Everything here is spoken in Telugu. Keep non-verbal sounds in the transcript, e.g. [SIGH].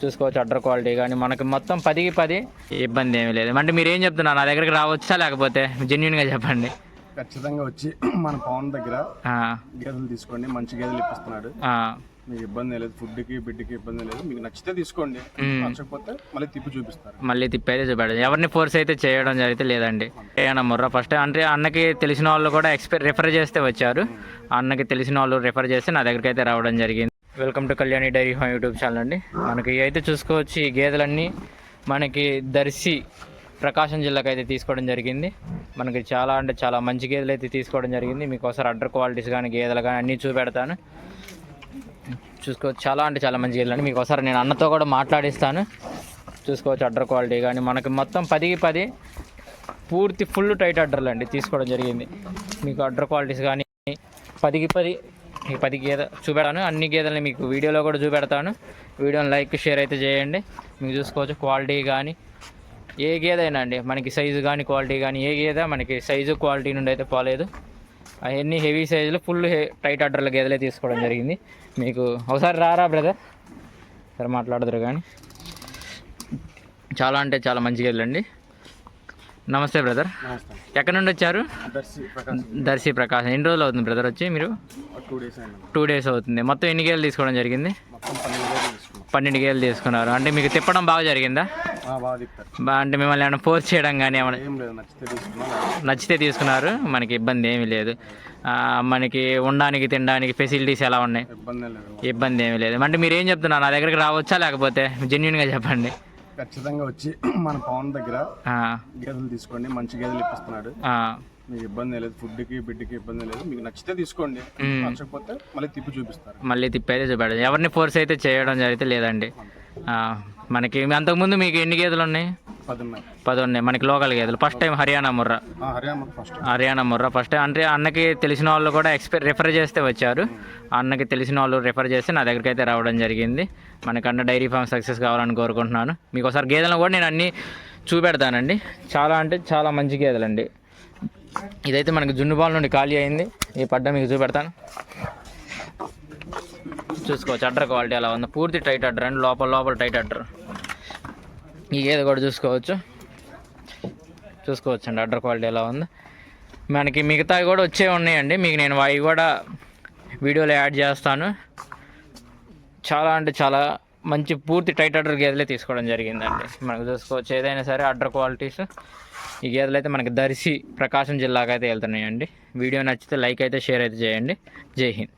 చూసుకోవచ్చు అడ్డర్ క్వాలిటీ కానీ మనకి మొత్తం పదికి పది. ఇబ్బంది ఏమీ లేదు. అంటే మీరు ఏం చెప్తున్నారు? నా దగ్గరికి రావచ్చా లేకపోతే జెన్యున్గా చెప్పండి. ఖచ్చితంగా వచ్చి మన పవన్ దగ్గర గేదెలు తీసుకోండి మంచి గేదెలు ఇప్పిస్తున్నాడు. మీకు ఇబ్బంది లేదు ఫుడ్కి బిడ్డకి ఇబ్బంది లేదు. మీకు నచ్చితే తీసుకోండి. నచ్చకపోతే మళ్ళీ తిప్పి చూపిస్తారు. మళ్ళీ తిప్పైతే చూపెడదు ఎవరిని ఫోర్స్ అయితే చేయడం జరిగితే లేదండి. ముర్రా ఫస్ట్ అంటే అన్నకి తెలిసిన వాళ్ళు కూడా ఎక్స్పె రెఫర్ చేస్తే వచ్చారు. అన్నకి తెలిసిన వాళ్ళు రెఫర్ చేస్తే నా దగ్గరికి అయితే రావడం జరిగింది. Welcome to Kalyani dairy farm YouTube channel అండి. మనకి అయితే చూసుకోవచ్చు ఈ గేదెలన్నీ మనకి దర్శి ప్రకాశం జిల్లాకి అయితే తీసుకోవడం జరిగింది. మనకి చాలా అంటే చాలా మంచి గేదెలు అయితే తీసుకోవడం జరిగింది. మీకోసారి అడ్డర్ క్వాలిటీస్ కానీ గేదెలు కానీ అన్నీ చూపెడతాను. చూసుకోవచ్చు చాలా అంటే చాలా మంచి గేదెలు అండి మీకోసారి నేను అన్నతో కూడా మాట్లాడిస్తాను. చూసుకోవచ్చు అడ్డర్ క్వాలిటీ కానీ మనకి మొత్తం పదికి పది పూర్తి ఫుల్ టైట్ అడ్డర్లు అండి తీసుకోవడం జరిగింది. మీకు అడ్డర్ క్వాలిటీస్ కానీ పదికి పది ఈ పది గేదె చూపెడతాను. అన్ని గేదెలని మీకు వీడియోలో కూడా చూపెడతాను. వీడియోని లైక్ షేర్ అయితే చేయండి. మీకు చూసుకోవచ్చు క్వాలిటీ కానీ ఏ గేదె అండి మనకి సైజు కానీ క్వాలిటీ కానీ ఏ గేదె మనకి సైజు క్వాలిటీ నుండి అయితే పోలేదు. అవన్నీ హెవీ సైజులు ఫుల్ టైట్ ఆర్డర్ల గేదెలే తీసుకోవడం జరిగింది. మీకు ఒకసారి రారా బ్రదర్? సరే మాట్లాడదురు కానీ చాలా అంటే చాలా మంచి గేదెలు నమస్తే బ్రదర్ ఎక్కడి నుండి వచ్చారు? దర్శి ప్రకాశం. ఎన్ని రోజులు అవుతుంది బ్రదర్ వచ్చి మీరు? టూ డేస్ అవుతుంది. మొత్తం ఎన్ని గేదెలు తీసుకోవడం జరిగింది? పన్నెండు గేదెలు తీసుకున్నారు. అంటే మీకు తిప్పడం బాగా జరిగిందా? అంటే మిమ్మల్ని ఏమైనా ఫోర్స్ చేయడం కానీ ఏమైనా నచ్చితే తీసుకున్నాం. నచ్చితే తీసుకున్నారు. మనకి ఇబ్బంది ఏమీ లేదు. మనకి ఉండడానికి తినడానికి ఫెసిలిటీస్ ఎలా ఉన్నాయి? ఇబ్బంది ఏమీ లేదు. అంటే మీరు ఏం చెప్తున్నారు? నా దగ్గరికి రావచ్చా లేకపోతే జెన్యున్గా చెప్పండి. ఖచ్చితంగా వచ్చి [CLEARS THROAT] మన పవన్ దగ్గర గేదెలు తీసుకోండి మంచి గేదెలు ఇప్పిస్తున్నాడు. మీకు ఇబ్బంది లేదు ఫుడ్కి బిడ్డకి ఇబ్బంది లేదు. మీకు నచ్చితే తీసుకోండి. నచ్చకపోతే మళ్ళీ తిప్పి చూపిస్తారు. మళ్ళీ తిప్పైతే చూపెడదు ఎవరిని ఫోర్స్ అయితే చేయడం జరిగితే లేదండి. ఆ, మనకి అంతకుముందు మీకు ఎన్ని గేదెలు ఉన్నాయి? పది ఉన్నాయి మనకి లోకల్ గేదెలు. First time Haryana Murrah. Haryana Murrah first time అంటే అన్నకి తెలిసిన వాళ్ళు కూడా ఎక్స్పె రెఫర్ చేస్తే వచ్చారు. అన్నకి తెలిసిన వాళ్ళు రెఫర్ చేస్తే నా దగ్గరికి అయితే రావడం జరిగింది. మనకి అన్న డైరీ ఫామ్ సక్సెస్ కావాలని కోరుకుంటున్నాను. మీకు ఒకసారి గేదెలను కూడా నేను అన్నీ చూపెడతానండి. చాలా అంటే చాలా మంచి గేదెలండి. ఇదైతే మనకి జున్నుబాల్ నుండి ఖాళీ అయింది. ఈ పడ్డ మీకు చూపెడతాను. చూసుకోవచ్చు. అడ్డర్ క్వాలిటీ అలా ఉంది. పూర్తి టైట్ అడ్డర్ అండి. లోపల లోపల టైట్ అడ్డర్. ఈ గేదె కూడా చూసుకోవచ్చు. చూసుకోవచ్చు అండి అడ్డర్ క్వాలిటీ ఎలా ఉంది. మనకి మిగతావి కూడా వచ్చే ఉన్నాయండి. మీకు నేను అవి కూడా వీడియోలో యాడ్ చేస్తాను. చాలా అంటే చాలా మంచి పూర్తి టైట్ అడ్డర్ గేదెలే తీసుకోవడం జరిగిందండి. మనకు చూసుకోవచ్చు ఏదైనా సరే అడ్డర్ క్వాలిటీస్ ఈ గేదెలు అయితే మనకి దర్శి ప్రకాశం జిల్లాకైతే అయితే వెళ్తున్నాయండి. వీడియో నచ్చితే లైక్ అయితే షేర్ అయితే చేయండి. జై హింద్.